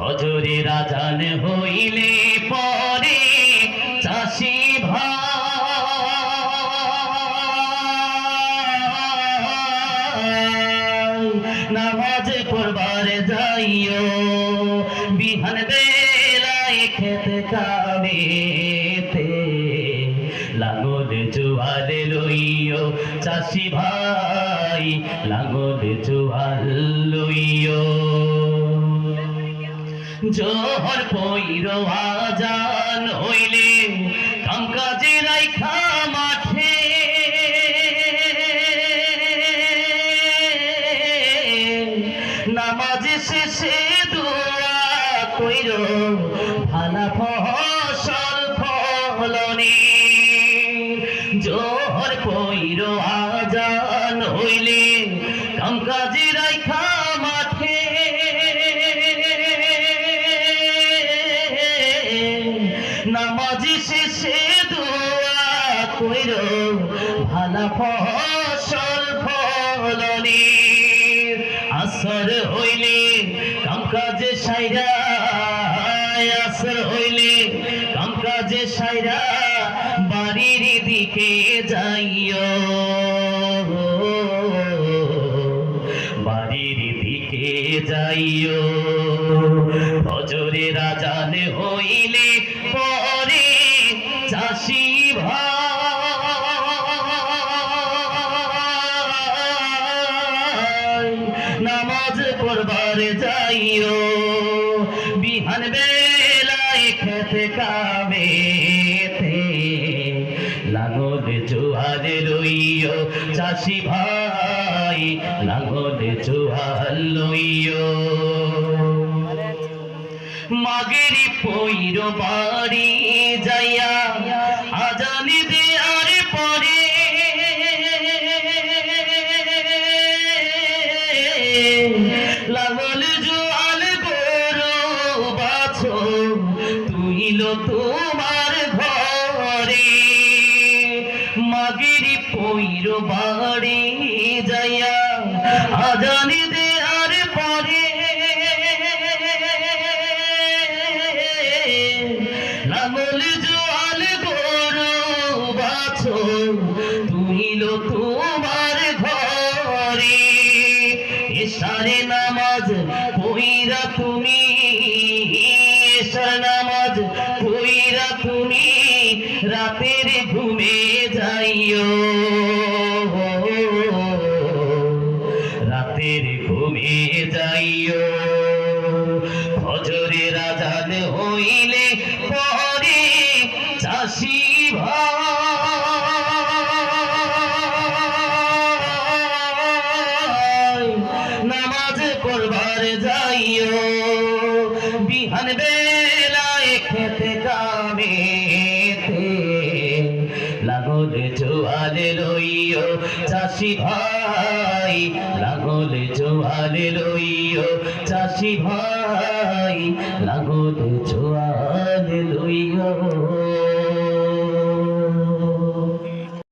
হজরে রাজান হইলে পরে চাষি ভাই নামাজ পড়বার যাইও, বিহান বেলায় খেতে কামেতে। লাঙল জোয়ারে লইও চাষি ভাই, লাঙল জোয়ার জোহর পইর আজান হইলে কামকাজে রাইখা মাঠে। নামাজ শেষে দোয়া কইর ভালা ফসল ফলনে। জোহর পইর আজান হইলে কামকাজে রাইখা নামাজ শেষে দোয়া কইর, ভালা ফসল ফলনে। আসর হইলে কামকাজে সাইরা, আসর হইলে কামকাজে সাইরা, বাড়ির দিকে যাইও। যাইও। হজরে রাজান হইলে পরে চাষি ভাই, নামাজ পড়বার যাইও। বিহান বেলায় খেতে কামেতে লাঙল জোয়ারে লইও চাষি ভাই, লাঙল মাগেরি পইর বাড়ি যাইয়া আজানি দেয়ার পরে। লাগল জোয়াল গরু বাছো, তুইল তোমার ঘরে। মাগেরি পইর বাড়ি যাইয়া আজানি বাছো তুইল তোমার ঘরে। এসারে নামাজ কইরা তুমি এসার নামাজ কইরা তুমি রাতের ঘুমে যাইও। রাতের ঘুমে যাইও। ফজরে রাজান হইলে পরে চাষি ভাই লইও চাষি ভাই। লাগলে জোয়ারে লইও চাষি ভাই। লাগল